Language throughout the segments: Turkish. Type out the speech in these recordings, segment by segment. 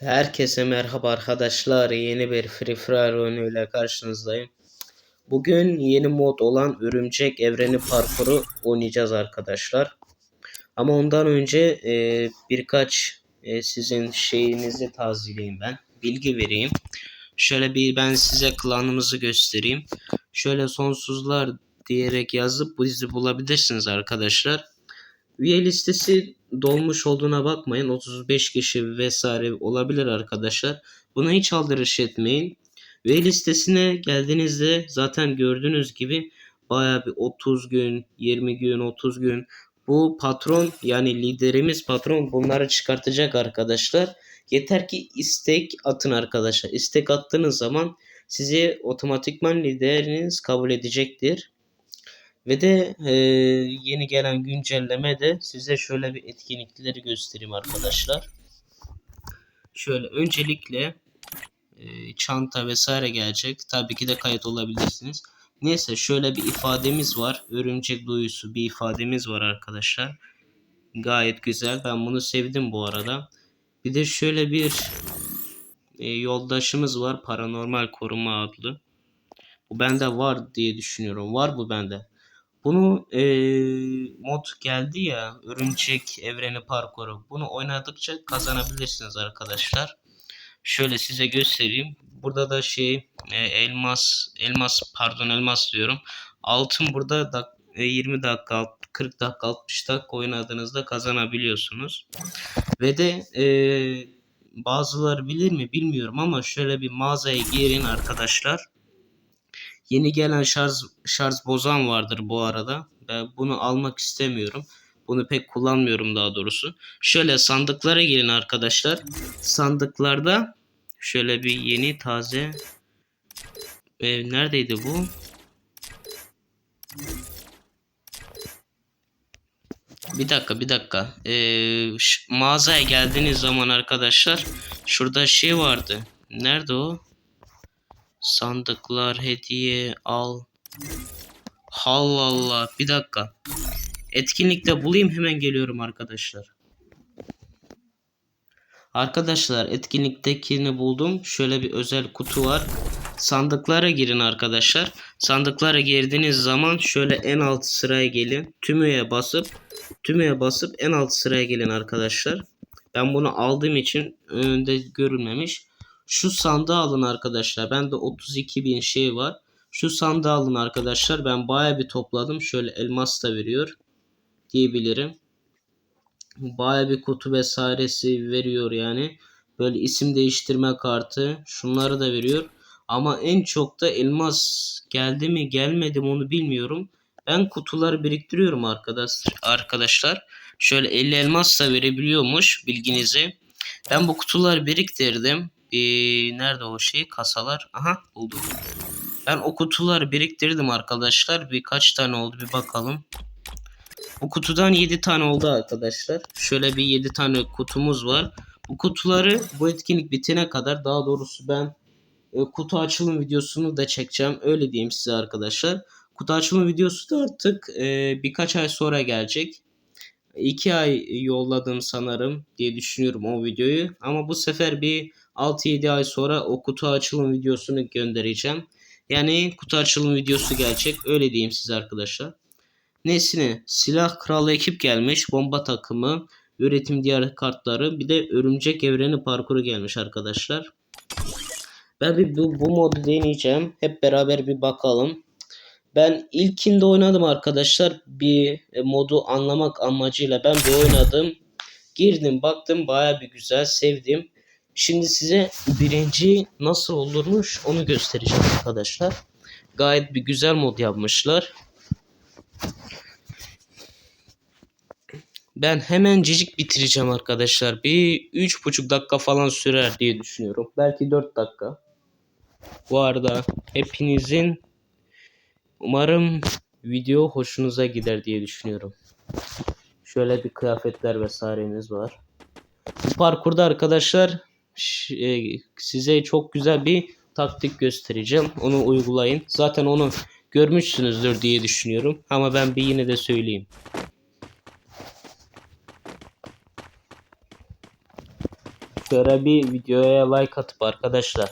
Herkese merhaba arkadaşlar. Yeni bir Free Fire oyunuyla karşınızdayım. Bugün yeni mod olan Örümcek Evreni Parkuru oynayacağız arkadaşlar. Ama ondan önce e, birkaç e, sizin şeyinizi tazeleyeyim ben. Bilgi vereyim. Şöyle bir ben size klanımızı göstereyim. Şöyle sonsuzlar diyerek yazıp bizi bulabilirsiniz arkadaşlar. Üye listesi dolmuş olduğuna bakmayın. 35 kişi vesaire olabilir arkadaşlar. Buna hiç aldırış etmeyin. Üye listesine geldiğinizde zaten gördüğünüz gibi baya bir 30 gün, 20 gün, 30 gün bu patron yani liderimiz patron bunları çıkartacak arkadaşlar. Yeter ki istek atın arkadaşlar. İstek attığınız zaman sizi otomatikman lideriniz kabul edecektir. Ve de e, yeni gelen güncelleme de size şöyle bir etkinlikleri göstereyim arkadaşlar. Şöyle öncelikle e, çanta vesaire gelecek. Tabii ki de kayıt olabilirsiniz. Neyse şöyle bir ifademiz var. Örümcek duyusu bir ifademiz var arkadaşlar. Gayet güzel. Ben bunu sevdim bu arada. Bir de şöyle bir e, yoldaşımız var. Paranormal koruma adlı. Bu bende var diye düşünüyorum. Var bu bende. Bunu e, mod geldi ya örümcek evreni parkuru. Bunu oynadıkça kazanabilirsiniz arkadaşlar. Şöyle size göstereyim. Burada da şey e, elmas elmas pardon elmas diyorum. Altın burada da, e, 20 dakika 40 dakika 60 dakika oynadığınızda kazanabiliyorsunuz. Ve de e, bazıları bilir mi bilmiyorum ama şöyle bir mağazaya girin arkadaşlar. Yeni gelen şarj şarj bozan vardır bu arada. Ben bunu almak istemiyorum. Bunu pek kullanmıyorum daha doğrusu. Şöyle sandıklara girin arkadaşlar. Sandıklarda şöyle bir yeni taze e, neredeydi bu? Bir dakika bir dakika. Ee, mağazaya geldiğiniz zaman arkadaşlar şurada şey vardı. Nerede o? Sandıklar hediye al. Allah Allah. Bir dakika. Etkinlikte bulayım hemen geliyorum arkadaşlar. Arkadaşlar etkinliktekini buldum. Şöyle bir özel kutu var. Sandıklara girin arkadaşlar. Sandıklara girdiğiniz zaman şöyle en alt sıraya gelin. Tümüye basıp tümüye basıp en alt sıraya gelin arkadaşlar. Ben bunu aldığım için önünde görülmemiş. Şu sandığı alın arkadaşlar. Bende 32 bin şey var. Şu sandığı alın arkadaşlar. Ben baya bir topladım. Şöyle elmas da veriyor. Diyebilirim. Baya bir kutu vesairesi veriyor yani. Böyle isim değiştirme kartı. Şunları da veriyor. Ama en çok da elmas geldi mi gelmedi mi onu bilmiyorum. Ben kutuları biriktiriyorum arkadaş, arkadaşlar. Şöyle 50 elmas da verebiliyormuş bilginize. Ben bu kutuları biriktirdim. Ee, nerede o şey? Kasalar. Aha buldum. Ben o kutuları biriktirdim arkadaşlar. Birkaç tane oldu bir bakalım. Bu kutudan 7 tane oldu arkadaşlar. Şöyle bir 7 tane kutumuz var. Bu kutuları bu etkinlik bitene kadar daha doğrusu ben e, kutu açılım videosunu da çekeceğim. Öyle diyeyim size arkadaşlar. Kutu açılım videosu da artık e, birkaç ay sonra gelecek. 2 ay yolladım sanırım diye düşünüyorum o videoyu. Ama bu sefer bir 6-7 ay sonra o kutu açılım videosunu göndereceğim. Yani kutu açılım videosu gelecek. Öyle diyeyim size arkadaşlar. Nesine? Silah kralı ekip gelmiş. Bomba takımı. Üretim diğer kartları. Bir de örümcek evreni parkuru gelmiş arkadaşlar. Ben bir bu, bu modu deneyeceğim. Hep beraber bir bakalım. Ben ilkinde oynadım arkadaşlar. Bir modu anlamak amacıyla ben bir oynadım. Girdim baktım baya bir güzel sevdim. Şimdi size birinci nasıl olurmuş onu göstereceğim arkadaşlar. Gayet bir güzel mod yapmışlar. Ben hemen cicik bitireceğim arkadaşlar. Bir üç buçuk dakika falan sürer diye düşünüyorum. Belki 4 dakika. Bu arada hepinizin umarım video hoşunuza gider diye düşünüyorum. Şöyle bir kıyafetler vesaireniz var. Bu parkurda arkadaşlar size çok güzel bir taktik göstereceğim. Onu uygulayın. Zaten onu görmüşsünüzdür diye düşünüyorum. Ama ben bir yine de söyleyeyim. Şöyle bir videoya like atıp arkadaşlar.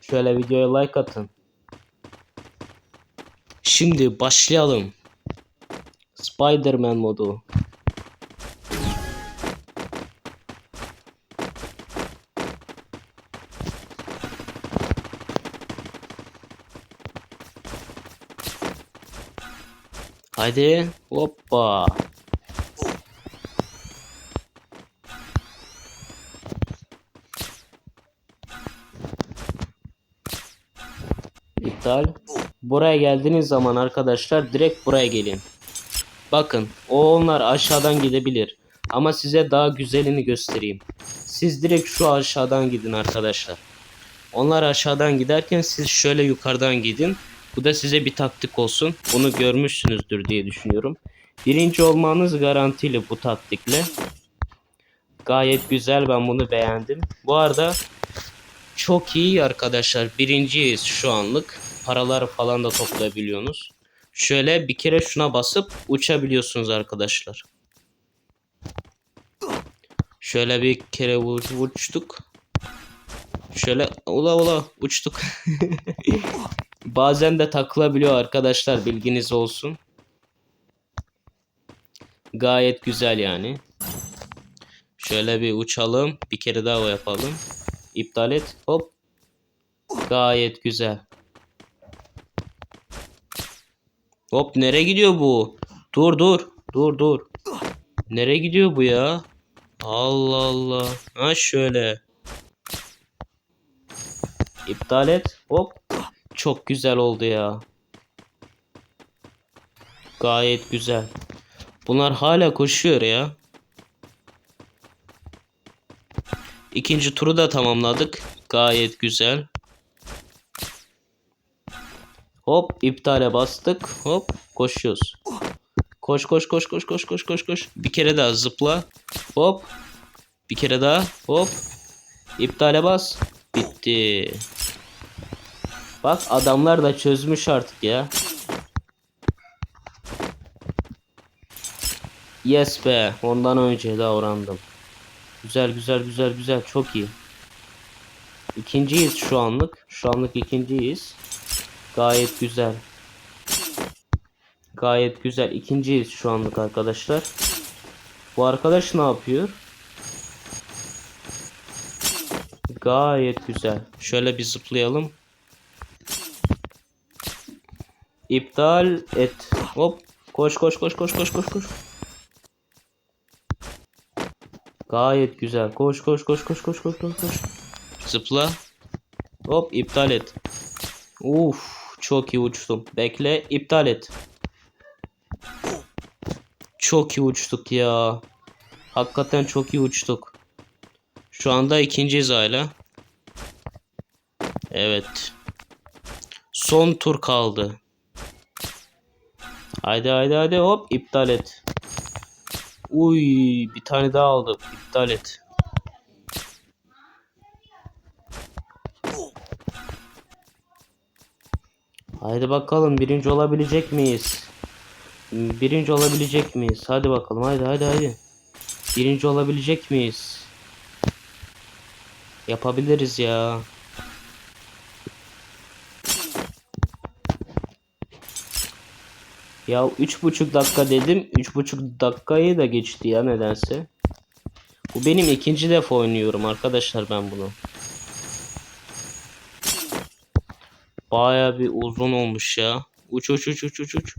Şöyle videoya like atın. Şimdi başlayalım. Spider-Man modu. Haydi hoppa. İptal. Buraya geldiğiniz zaman arkadaşlar direkt buraya gelin. Bakın o onlar aşağıdan gidebilir. Ama size daha güzelini göstereyim. Siz direkt şu aşağıdan gidin arkadaşlar. Onlar aşağıdan giderken siz şöyle yukarıdan gidin. Bu da size bir taktik olsun. Bunu görmüşsünüzdür diye düşünüyorum. Birinci olmanız garantili bu taktikle. Gayet güzel ben bunu beğendim. Bu arada çok iyi arkadaşlar. Birinciyiz şu anlık. Paraları falan da toplayabiliyorsunuz. Şöyle bir kere şuna basıp uçabiliyorsunuz arkadaşlar. Şöyle bir kere uç- uçtuk. Şöyle ula ula uçtuk. Bazen de takılabiliyor arkadaşlar bilginiz olsun. Gayet güzel yani. Şöyle bir uçalım. Bir kere daha o yapalım. İptal et. Hop. Gayet güzel. Hop nereye gidiyor bu? Dur dur. Dur dur. Nereye gidiyor bu ya? Allah Allah. Ha şöyle. İptal et. Hop. Çok güzel oldu ya. Gayet güzel. Bunlar hala koşuyor ya. İkinci turu da tamamladık. Gayet güzel. Hop iptale bastık. Hop koşuyoruz. Koş koş koş koş koş koş koş koş. Bir kere daha zıpla. Hop. Bir kere daha. Hop. İptale bas. Bitti. Bak adamlar da çözmüş artık ya. Yes be. Ondan önce davrandım. Güzel güzel güzel güzel. Çok iyi. İkinciyiz şu anlık. Şu anlık ikinciyiz. Gayet güzel. Gayet güzel. İkinciyiz şu anlık arkadaşlar. Bu arkadaş ne yapıyor? Gayet güzel. Şöyle bir zıplayalım. İptal et. Hop. Koş koş koş koş koş koş koş. Gayet güzel. Koş koş koş koş koş koş koş koş. Zıpla. Hop iptal et. Uf çok iyi uçtum. Bekle iptal et. Çok iyi uçtuk ya. Hakikaten çok iyi uçtuk. Şu anda ikinciyiz hala. Evet. Son tur kaldı. Haydi haydi haydi hop iptal et. Uy bir tane daha aldık. İptal et. Haydi bakalım birinci olabilecek miyiz? Birinci olabilecek miyiz? Hadi bakalım haydi haydi haydi. Birinci olabilecek miyiz? Yapabiliriz ya. Ya üç buçuk dakika dedim. Üç buçuk dakikayı da geçti ya nedense. Bu benim ikinci defa oynuyorum arkadaşlar ben bunu. Baya bir uzun olmuş ya. Uç uç uç uç uç uç.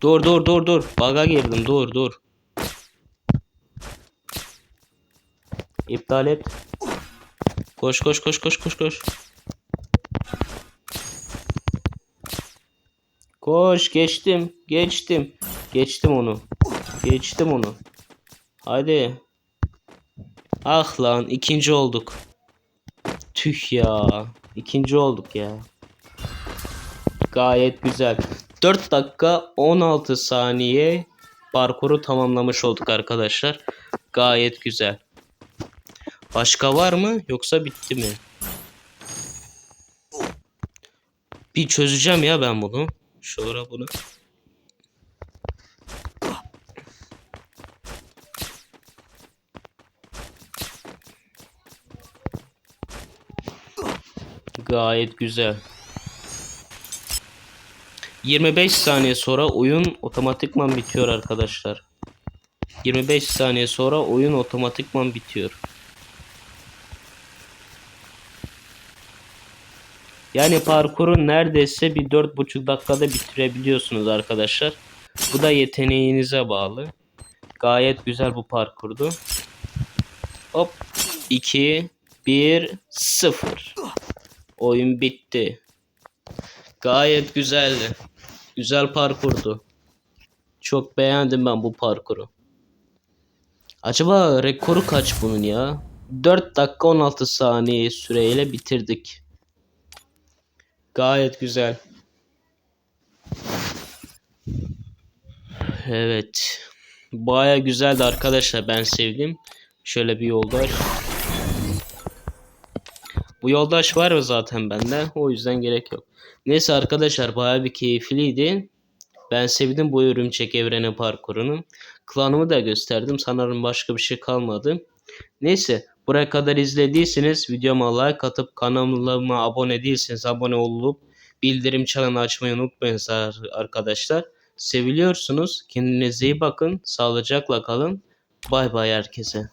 Dur dur dur dur. Baga girdim dur dur. İptal et. Koş koş koş koş koş koş. Koş geçtim geçtim. Geçtim onu. Geçtim onu. Hadi. Ah lan ikinci olduk. Tüh ya. İkinci olduk ya. Gayet güzel. 4 dakika 16 saniye parkuru tamamlamış olduk arkadaşlar. Gayet güzel. Başka var mı yoksa bitti mi? Bir çözeceğim ya ben bunu. Şura bunu. Gayet güzel. 25 saniye sonra oyun otomatikman bitiyor arkadaşlar. 25 saniye sonra oyun otomatikman bitiyor. Yani parkuru neredeyse bir 4,5 dakikada bitirebiliyorsunuz arkadaşlar. Bu da yeteneğinize bağlı. Gayet güzel bu parkurdu. Hop 2 1 0 Oyun bitti. Gayet güzeldi. Güzel parkurdu. Çok beğendim ben bu parkuru. Acaba rekoru kaç bunun ya? 4 dakika 16 saniye süreyle bitirdik. Gayet güzel. Evet. Baya güzeldi arkadaşlar. Ben sevdim. Şöyle bir yoldaş. Bu yoldaş var mı zaten bende? O yüzden gerek yok. Neyse arkadaşlar baya bir keyifliydi. Ben sevdim bu örümcek evreni parkurunu. Klanımı da gösterdim. Sanırım başka bir şey kalmadı. Neyse buraya kadar izlediyseniz videoma like atıp kanalıma abone değilseniz abone olup bildirim çanını açmayı unutmayın arkadaşlar. Seviliyorsunuz. Kendinize iyi bakın. Sağlıcakla kalın. Bay bay herkese.